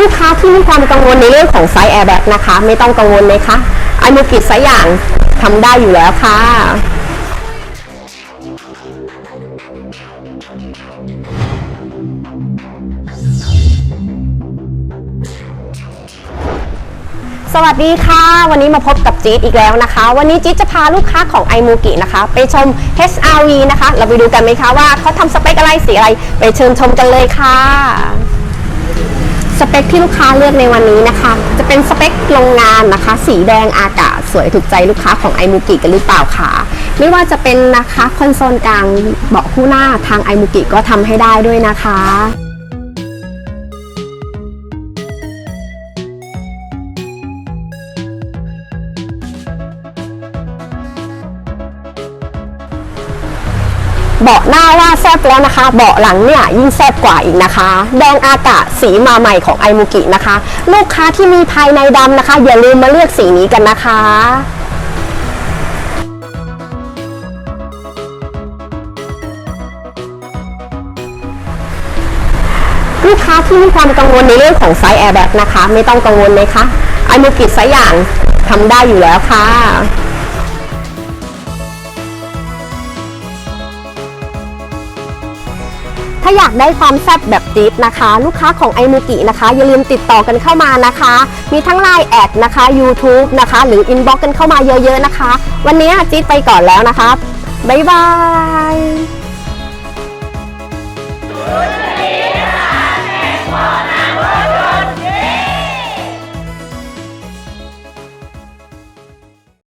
ลูกค้าที่มีความกังวลในเรื่องของไซส์แอร์แบ็กนะคะ ไม่ต้องกังวลเลยค่ะไอมูกิไซส์อย่างทำได้อยู่แล้วค่ะสวัสดีค่ะ วันนี้มาพบกับจี๊ดอีกแล้วนะคะ วันนี้จี๊ดจะพาลูกค้าของไอมูกินะคะ ไปชม HRV นะคะ เราไปดูกันไหมคะว่าเขาทำสเปคอะไรสีอะไร ไปเชิญชมกันเลยค่ะ สเปคที่ลูกค้าเลือกในวันนี้นะคะ จะเป็นสเปคโรงงานนะคะ สีแดงอากาศสวยถูกใจลูกค้าของไอมูกิกันหรือเปล่าคะไม่ว่าจะเป็นนะคะคอนโซลกลางเบาะคู่หน้าทางไอมูกิก็ทำให้ได้ด้วยนะคะ เบาะหน้าว่าแซบแล้วนะคะ เบาะหลังเนี่ยยิ่งแซบกว่าอีกนะคะ แดงอากาศสีมาใหม่ของไอมูกินะคะ ลูกค้าที่มีภายในดำนะคะ อย่าลืมมาเลือกสีนี้กันนะคะลูกค้าที่มีความกังวลในเรื่องของไซส์แอร์แบ็กนะคะ ไม่ต้องกังวลเลยค่ะไอมูกิไซส์อย่างทำได้อยู่แล้วค่ะ ถ้าอยากได้ความแซ่บแบบจี๊ดนะคะ ลูกค้าของไอมูกินะคะ อย่าลืมติดต่อกันเข้ามานะคะ มีทั้งไลน์แอดนะคะ YouTube นะคะ หรืออินบ็อกกันเข้ามาเยอะๆนะคะ วันนี้จี๊ดไปก่อนแล้วนะคะบ๊ายบาย